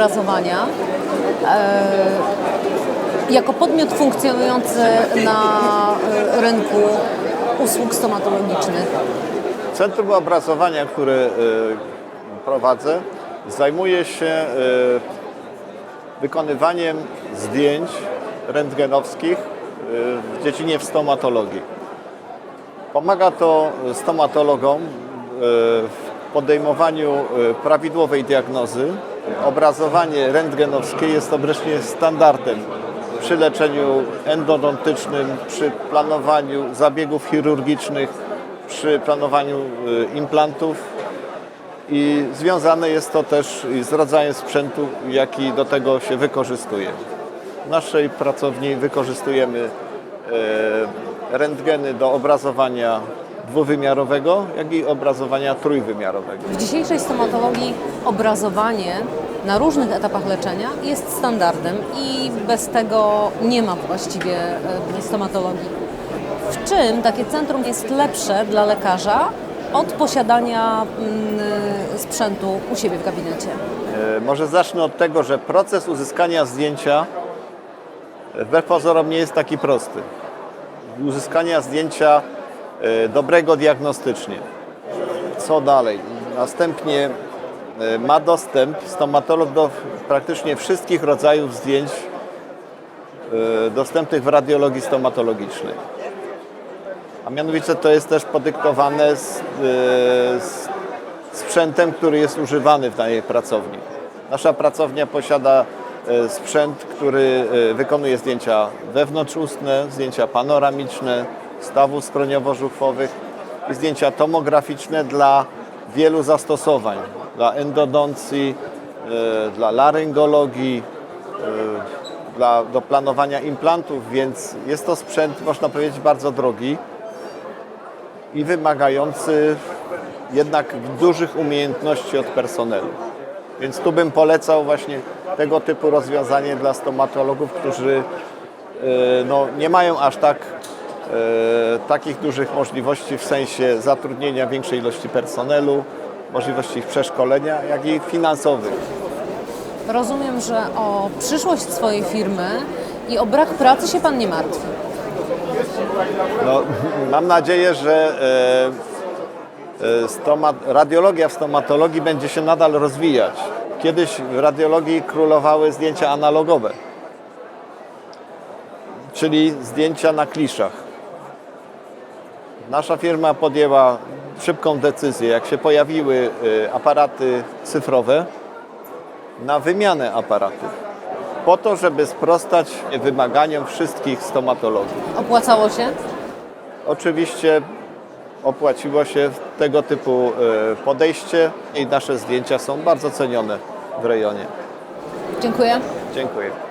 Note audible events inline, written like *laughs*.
Obrazowania e, jako podmiot funkcjonujący na e, rynku usług stomatologicznych? Centrum obrazowania, które y, prowadzę, zajmuje się wykonywaniem zdjęć rentgenowskich w dziedzinie w stomatologii. Pomaga to stomatologom w podejmowaniu y, prawidłowej diagnozy. Obrazowanie rentgenowskie jest obecnie standardem przy leczeniu endodontycznym, przy planowaniu zabiegów chirurgicznych, przy planowaniu y, implantów i związane jest to też z rodzajem sprzętu, jaki do tego się wykorzystuje. W naszej pracowni wykorzystujemy e, rentgeny do obrazowania dwuwymiarowego, jak i obrazowania trójwymiarowego. W dzisiejszej stomatologii obrazowanie na różnych etapach leczenia jest standardem i bez tego nie ma właściwie e, stomatologii. W czym takie centrum jest lepsze dla lekarza od posiadania mm, sprzętu u siebie w gabinecie? E, Może zacznę od tego, że proces uzyskania zdjęcia e, wbrew pozorom nie jest taki prosty. Uzyskania zdjęcia e, dobrego diagnostycznie. Co dalej? Następnie e, ma dostęp stomatolog do praktycznie wszystkich rodzajów zdjęć e, dostępnych w radiologii stomatologicznej. A mianowicie to jest też podyktowane z, e, z sprzętem, który jest używany w danej pracowni. Nasza pracownia posiada e, sprzęt, który e, wykonuje zdjęcia wewnątrzustne, zdjęcia panoramiczne, stawów skroniowo-żuchwowych i zdjęcia tomograficzne dla wielu zastosowań. Dla endodoncji, e, dla laryngologii, e, dla, do planowania implantów, więc jest to sprzęt, można powiedzieć, bardzo drogi i wymagający jednak dużych umiejętności od personelu. Więc tu bym polecał właśnie tego typu rozwiązanie dla stomatologów, którzy e, no, nie mają aż tak takich dużych możliwości w sensie zatrudnienia większej ilości personelu, możliwości ich przeszkolenia, jak i finansowych. Rozumiem, że o przyszłość swojej firmy i o brak pracy się Pan nie martwi. No, *laughs* mam nadzieję, że e, e, stoma, radiologia w stomatologii będzie się nadal rozwijać. Kiedyś w radiologii królowały zdjęcia analogowe, czyli zdjęcia na kliszach. Nasza firma podjęła szybką decyzję, jak się pojawiły e, aparaty cyfrowe, na wymianę aparatów. Po to, żeby sprostać wymaganiom wszystkich stomatologów. Opłacało się? Oczywiście opłaciło się tego typu e, podejście i nasze zdjęcia są bardzo cenione w rejonie. Dziękuję. Dziękuję.